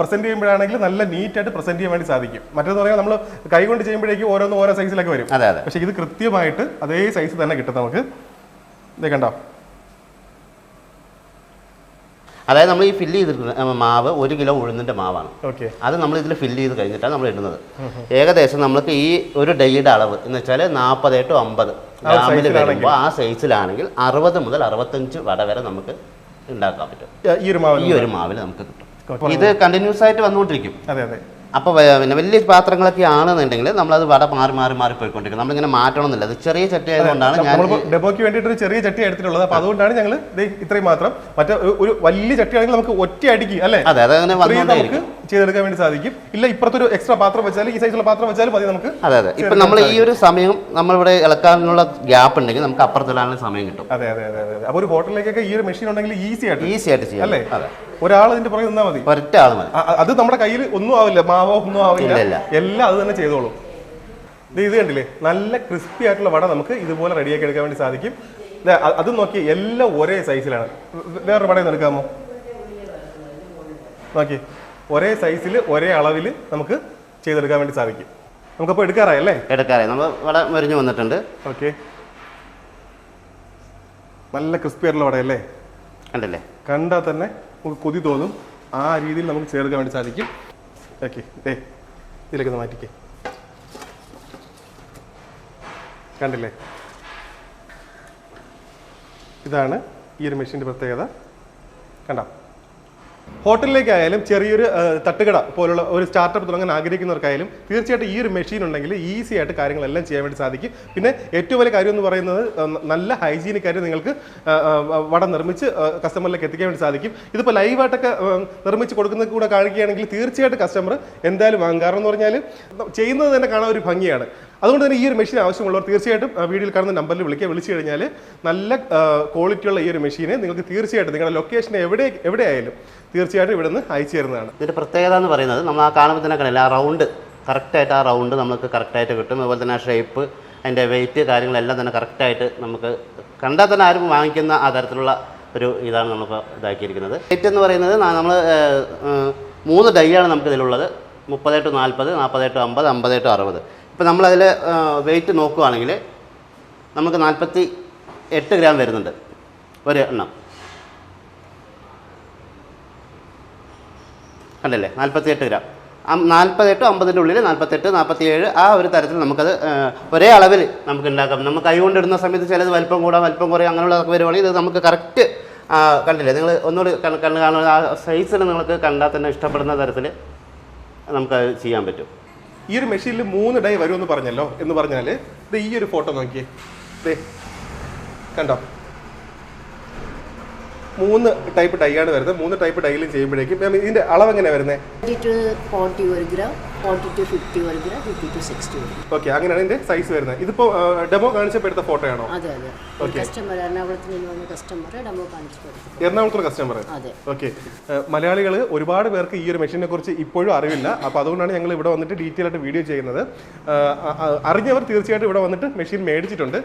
Speaker 1: പ്രസന്റ് ചെയ്യുമ്പോഴാണെങ്കിൽ നല്ല നീറ്റ് ആയിട്ട് പ്രസന്റ് ചെയ്യാൻ വേണ്ടി സാധിക്കും മറ്റേന്ന് പറഞ്ഞാൽ നമ്മൾ കൈ കൊണ്ട് ചെയ്യുമ്പോഴേക്കും ഓരോന്ന് ഓരോ സൈസിലൊക്കെ വരും അതെ ഇത് കൃത്യമായിട്ട് അതേ സൈസ് തന്നെ കിട്ടും നമുക്ക് ഇത് കണ്ടോ
Speaker 2: അതായത് നമ്മൾ ഈ ഫില്ല് ചെയ്തിരിക്കുന്ന മാവ് ഒരു കിലോ ഉഴുന്നിൻ്റെ മാവാണ് അത് നമ്മൾ ഇതിൽ ഫില്ല് ചെയ്ത് കഴിഞ്ഞിട്ടാണ് നമ്മൾ ഇടുന്നത് ഏകദേശം നമ്മൾക്ക് ഈ ഒരു ഡൈയുടെ അളവ് എന്ന് വെച്ചാൽ നാൽപ്പത് ടു അമ്പത് ഗ്രാമിൽ വരുമ്പോൾ ആ സൈസിലാണെങ്കിൽ അറുപത് മുതൽ അറുപത്തഞ്ച് വട വരെ നമുക്ക് ഉണ്ടാക്കാൻ
Speaker 1: പറ്റും
Speaker 2: ഈ ഒരു മാവിൽ നമുക്ക് കിട്ടും ഇത് കണ്ടിന്യൂസ് ആയിട്ട് വന്നുകൊണ്ടിരിക്കും അതെ അതെ അപ്പോൾ പിന്നെ വലിയ പാത്രങ്ങളൊക്കെ ആണെന്നുണ്ടെങ്കിൽ നമ്മളത് വട മാറി മാറി മാറി പോയിക്കൊണ്ടിരിക്കും നമ്മളിങ്ങനെ മാറ്റണമെന്നില്ല അത് ചെറിയ ചട്ടി ആയതുകൊണ്ടാണ്
Speaker 1: ഞാൻ ഡെബോയ്ക്ക് വേണ്ടിയിട്ട് ചെറിയ ചട്ടി എടുത്തിട്ടുള്ളത് അപ്പോൾ അതുകൊണ്ടാണ് ഞങ്ങൾ ഇത്രയും മാത്രം മറ്റേ ഒരു വലിയ ചട്ടി ആണെങ്കിൽ നമുക്ക് ഒറ്റ അടിക്ക് അല്ലേ അതെ അതങ്ങനെ അങ്ങനെ ചെയ്തെടുക്കാൻ വേണ്ടി സാധിക്കും ഇല്ല ഇപ്പുറത്തൊരു എക്സ്ട്രാ പാത്രം വെച്ചാൽ ഈ സൈസുള്ള പാത്രം വെച്ചാൽ മതി നമുക്ക്
Speaker 2: അതെ അതെ ഇപ്പൊ നമ്മൾ ഈ ഒരു സമയം നമ്മളിവിടെ ഇളക്കാനുള്ള ഗ്യാപ്പ് ഉണ്ടെങ്കിൽ നമുക്ക് അപ്പുറത്തിടാനുള്ള സമയം കിട്ടും
Speaker 1: അതെ അതെ അതെ അതെ അപ്പോൾ ഒരു ഹോട്ടലിലേക്കൊക്കെ ഈ ഒരു മെഷീൻ ഉണ്ടെങ്കിൽ ഈസി ആയിട്ട് ഈസി ആയിട്ട് ചെയ്യാം അല്ലേ അതെ ഒരാൾ ഇതിന്റെ പുറകെ നിന്നാ
Speaker 2: മതി ഒരൊറ്റ ആൾ
Speaker 1: മതി അത് നമ്മുടെ കയ്യിൽ ഒന്നും ആവില്ല മാവോ ഒന്നും ആവില്ല എല്ലാം അത് തന്നെ ചെയ്തോളൂ ഇത് കണ്ടില്ലേ നല്ല ക്രിസ്പി ആയിട്ടുള്ള വട നമുക്ക് ഇതുപോലെ റെഡിയാക്കി എടുക്കാൻ വേണ്ടി സാധിക്കും അത് നോക്കി എല്ലാം ഒരേ സൈസിലാണ് വേറൊരു വടയിൽ നിന്ന് എടുക്കാമോ നോക്കി ഒരേ സൈസിൽ ഒരേ അളവിൽ നമുക്ക് ചെയ്തെടുക്കാൻ വേണ്ടി സാധിക്കും നമുക്കപ്പോൾ എടുക്കാറായി അല്ലേ
Speaker 2: എടുക്കാറായി നമ്മൾ വട മരിഞ്ഞു വന്നിട്ടുണ്ട്
Speaker 1: ഓക്കെ നല്ല ക്രിസ്പി ആയിട്ടുള്ള വടയല്ലേ കണ്ടല്ലേ കണ്ടാൽ തന്നെ കൊതി തോന്നും ആ രീതിയിൽ നമുക്ക് ചേർക്കാൻ വേണ്ടി സാധിക്കും ഓക്കെ ഏ ഇതിലേക്ക് മാറ്റിക്കേ കണ്ടില്ലേ ഇതാണ് ഈ ഒരു മെഷീൻ്റെ പ്രത്യേകത കണ്ടോ ഹോട്ടലിലേക്കായാലും ചെറിയൊരു തട്ടുകട പോലുള്ള ഒരു സ്റ്റാർട്ടപ്പ് തുടങ്ങാൻ ആഗ്രഹിക്കുന്നവർക്കായാലും തീർച്ചയായിട്ടും ഈ ഒരു മെഷീൻ ഉണ്ടെങ്കിൽ ഈസി ആയിട്ട് കാര്യങ്ങളെല്ലാം ചെയ്യാൻ വേണ്ടി സാധിക്കും പിന്നെ ഏറ്റവും വലിയ കാര്യം എന്ന് പറയുന്നത് നല്ല ഹൈജീനിക് ആയിട്ട് നിങ്ങൾക്ക് വട നിർമ്മിച്ച് കസ്റ്റമറിലേക്ക് എത്തിക്കാൻ വേണ്ടി സാധിക്കും ഇതിപ്പോൾ ലൈവായിട്ടൊക്കെ നിർമ്മിച്ച് കൊടുക്കുന്നത് കൂടെ കാണിക്കുകയാണെങ്കിൽ തീർച്ചയായിട്ടും കസ്റ്റമർ എന്തായാലും വാങ്ങും കാരണം എന്ന് പറഞ്ഞാൽ ചെയ്യുന്നത് തന്നെ കാണാൻ ഒരു ഭംഗിയാണ് അതുകൊണ്ട് തന്നെ ഈ ഒരു മെഷീൻ ആവശ്യമുള്ളവർ തീർച്ചയായിട്ടും വീഡിയോയിൽ കാണുന്ന നമ്പറിൽ വിളിക്കുക വിളിച്ചു കഴിഞ്ഞാൽ നല്ല ക്വാളിറ്റിയുള്ള ഈ ഒരു മെഷീനെ നിങ്ങൾക്ക് തീർച്ചയായിട്ടും നിങ്ങളുടെ ലൊക്കേഷൻ എവിടെ എവിടെ ആയാലും തീർച്ചയായിട്ടും ഇവിടെ നിന്ന് അയച്ചു തരുന്നതാണ് ഇതിൻ്റെ പ്രത്യേകത എന്ന് പറയുന്നത് നമ്മൾ ആ കാണുമ്പോൾ തന്നെ കണ്ടില്ല ആ റൗണ്ട് കറക്റ്റായിട്ട് ആ റൗണ്ട് നമുക്ക് കറക്റ്റായിട്ട് കിട്ടും അതുപോലെ തന്നെ ആ ഷേപ്പ് അതിൻ്റെ വെയിറ്റ് കാര്യങ്ങളെല്ലാം തന്നെ കറക്റ്റായിട്ട് നമുക്ക് കണ്ടാൽ തന്നെ ആരും വാങ്ങിക്കുന്ന ആ തരത്തിലുള്ള ഒരു ഇതാണ് നമുക്ക് ഇതാക്കിയിരിക്കുന്നത് റേറ്റ് എന്ന് പറയുന്നത് നമ്മൾ മൂന്ന് ഡൈയാണ് നമുക്ക് ഇതിലുള്ളത് മുപ്പത് ടു നാൽപ്പത് നാൽപ്പത് ടു അമ്പത് അമ്പത് ടു അറുപത് അപ്പോൾ നമ്മളതിൽ വെയിറ്റ് നോക്കുകയാണെങ്കിൽ നമുക്ക് നാൽപ്പത്തി എട്ട് ഗ്രാം വരുന്നുണ്ട് ഒരു എണ്ണം കണ്ടല്ലേ നാൽപ്പത്തിയെട്ട് ഗ്രാം നാൽപ്പത്തെട്ട് അമ്പതിൻ്റെ ഉള്ളിൽ നാൽപ്പത്തെട്ട് നാൽപ്പത്തിയേഴ് ആ ഒരു തരത്തിൽ നമുക്കത് ഒരേ അളവിൽ നമുക്ക് ഉണ്ടാക്കാം നമുക്ക് കൈ കൊണ്ടിടുന്ന സമയത്ത് ചിലത് വലിപ്പം കൂടാം വലിപ്പം കുറയും അങ്ങനെയുള്ളതൊക്കെ വരുവാണെങ്കിൽ ഇത് നമുക്ക് കറക്റ്റ് കണ്ടില്ലേ നിങ്ങൾ ഒന്നുകൂടി കണ്ട് കാണുന്ന ആ സൈസിൽ നിങ്ങൾക്ക് കണ്ടാൽ തന്നെ ഇഷ്ടപ്പെടുന്ന തരത്തിൽ നമുക്കത് ചെയ്യാൻ പറ്റും ഈ ഒരു മെഷീനിൽ മൂന്ന് ഡൈ വരുമെന്ന് പറഞ്ഞല്ലോ എന്ന് പറഞ്ഞാൽ ഇത് ഈ ഒരു ഫോട്ടോ നോക്കിയേ ദേ കണ്ടോ മൂന്ന് ടൈപ്പ് ഡൈ ആണ് വരുന്നത് മൂന്ന് ടൈപ്പ് ഡൈയിലും ചെയ്യുമ്പോഴേക്കും ഇതിന്റെ അളവ് എങ്ങനെയാണ് വരുന്നത് സൈസ് ഇതിപ്പോ ഡെമോ കാണിച്ചപ്പോൾ ഫോട്ടോ ആണോ അതെ അതെ കസ്റ്റമർ കസ്റ്റമർ ഡെമോ കാണിച്ചു എറണാകുളത്തുള്ള അതെ മലയാളികൾ ഒരുപാട് പേർക്ക് ഈ ഒരു മെഷീനെ കുറിച്ച് ഇപ്പോഴും അറിവില്ല അപ്പോൾ അതുകൊണ്ടാണ് ഞങ്ങൾ ഇവിടെ വന്നിട്ട് ഡീറ്റെയിൽ ആയിട്ട് വീഡിയോ ചെയ്യുന്നത് അറിഞ്ഞവർ തീർച്ചയായിട്ടും ഇവിടെ വന്നിട്ട് മെഷീൻ മേടിച്ചിട്ടുണ്ട്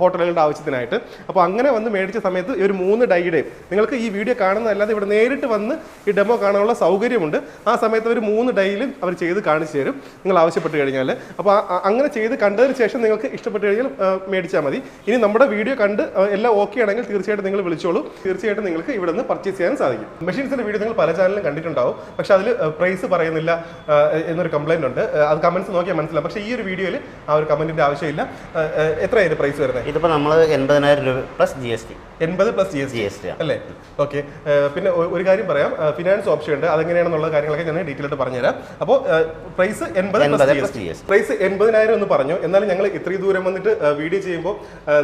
Speaker 1: ഹോട്ടലുകളുടെ ആവശ്യത്തിനായിട്ട് അപ്പോൾ അങ്ങനെ വന്ന് മേടിച്ച സമയത്ത് ഈ ഒരു മൂന്ന് ഡൈയുടെയും നിങ്ങൾക്ക് ഈ വീഡിയോ കാണുന്നതല്ലാതെ ഇവിടെ നേരിട്ട് വന്ന് ഈ ഡെമോ കാണാനുള്ള സൗകര്യമുണ്ട് ആ സമയത്ത് ഒരു മൂന്ന് ഡൈയിലും അവർ ചെയ്ത് കാണും കാണിച്ചു തരും നിങ്ങൾ ആവശ്യപ്പെട്ട് കഴിഞ്ഞാൽ അപ്പോൾ അങ്ങനെ ചെയ്ത് കണ്ടതിന് ശേഷം നിങ്ങൾക്ക് ഇഷ്ടപ്പെട്ട് കഴിഞ്ഞാൽ മേടിച്ചാൽ മതി ഇനി നമ്മുടെ വീഡിയോ കണ്ട് എല്ലാം ഓക്കെ ആണെങ്കിൽ തീർച്ചയായിട്ടും നിങ്ങൾ വിളിച്ചോളൂ തീർച്ചയായിട്ടും നിങ്ങൾക്ക് ഇവിടെ നിന്ന് പർച്ചേസ് ചെയ്യാൻ സാധിക്കും മെഷീൻസിൻ്റെ വീഡിയോ നിങ്ങൾ പല ചാനലിലും കണ്ടിട്ടുണ്ടാവും പക്ഷെ അതിൽ പ്രൈസ് പറയുന്നില്ല എന്നൊരു കംപ്ലൈൻ്റ് ഉണ്ട് അത് കമൻസ് നോക്കിയാൽ മനസ്സിലാവും പക്ഷേ ഈ ഒരു വീഡിയോയിൽ ആ ഒരു കമൻറ്റിൻ്റെ ആവശ്യമില്ല എത്രയായിരുന്നു പ്രൈസ് വരുന്നത് ഇതിപ്പോൾ നമ്മൾ എൺപതിനായിരം രൂപ പ്ലസ് ജി എസ് ടി എൺപത് plus G S G S T അല്ലേ ഓക്കെ പിന്നെ ഒരു കാര്യം പറയാം ഫിനാൻസ് ഓപ്ഷൻ ഉണ്ട് അതെങ്ങനെയാണെന്നുള്ള കാര്യങ്ങളൊക്കെ ഞാൻ ഡീറ്റെയിൽ ആയിട്ട് പറഞ്ഞുതരാം അപ്പോൾ പ്രൈസ് പ്രൈസ് എൺപതിനായിരം എന്ന് പറഞ്ഞു എന്നാലും ഞങ്ങൾ ഇത്രയും ദൂരം വന്നിട്ട് വീഡിയോ ചെയ്യുമ്പോൾ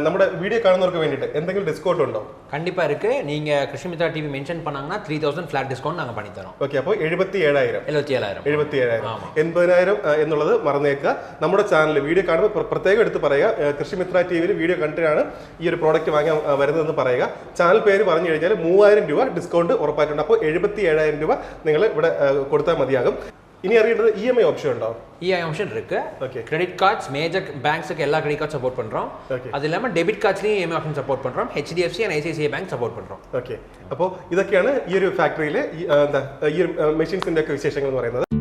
Speaker 1: നമ്മുടെ വീഡിയോ കാണുന്നവർക്ക് വേണ്ടിയിട്ട് എന്തെങ്കിലും ഡിസ്കൗണ്ട് ഉണ്ടോ கண்டிப்பா നിങ്ങൾ കൃഷിമിത്ര ടി വി മെൻഷൻ பண்ணாங்கன்னா ത്രീ തൗസൻഡ് ഫ്ലാറ്റ് ഡിസ്കൗണ്ട് நாங்க പണി തരാം ഓക്കെ അപ്പോൾ എഴുപത്തി ഏഴായിരം எழுபத்தி ஏழாயிரம் എഴുപത്തി ഏഴായിരം എൺപതിനായിരം എന്നുള്ളത് മറന്നേക്കുക നമ്മുടെ ചാനൽ വീഡിയോ കാണുമ്പോൾ പ്രത്യേകം എടുത്ത് പറയുക കൃഷിമിത്ര ടി വിയിൽ വീഡിയോ കണ്ടിട്ടാണ് ഈ ഒരു പ്രോഡക്റ്റ് വാങ്ങാൻ വരുന്നതെന്ന് പറയുക ചാനൽ പേര് പറഞ്ഞു കഴിഞ്ഞാൽ മൂവായിരം രൂപ ഡിസ്കൗണ്ട് ഉറപ്പായിട്ടുണ്ട് അപ്പോൾ എഴുപത്തി ഏഴായിരം രൂപ നിങ്ങൾ ഇവിടെ കൊടുത്താൽ മതിയാകും ഇനി അറിയേണ്ടത് இஎம்ஐ எம்ஐ ஆப்ஷன் உண்டா இஐ ஆப்ஷன் இருக்கு ஓகே கிரெடிட் கார்ட்ஸ் மேஜர் பேங்க்ஸ்க்கு எல்லா கிரெடிட் கார்டு சப்போர்ட் பண்றோம் அது இல்லாம டெபிட் கார்ட்ஸ்லயும் இஎம்ஐ ஆப்ஷன் சப்போர்ட் பண்றோம் HDFC and ICICI bank support பண்றோம் ഓക്കെ അപ്പോൾ ഇതൊക്കെയാണ് ഈ ഒരു ഫാക്ടറിയിലെ എന്താ ഈ മെഷീൻസിന്റെ ഒക്കെ വിശേഷങ്ങൾ എന്ന് പറയുന്നത്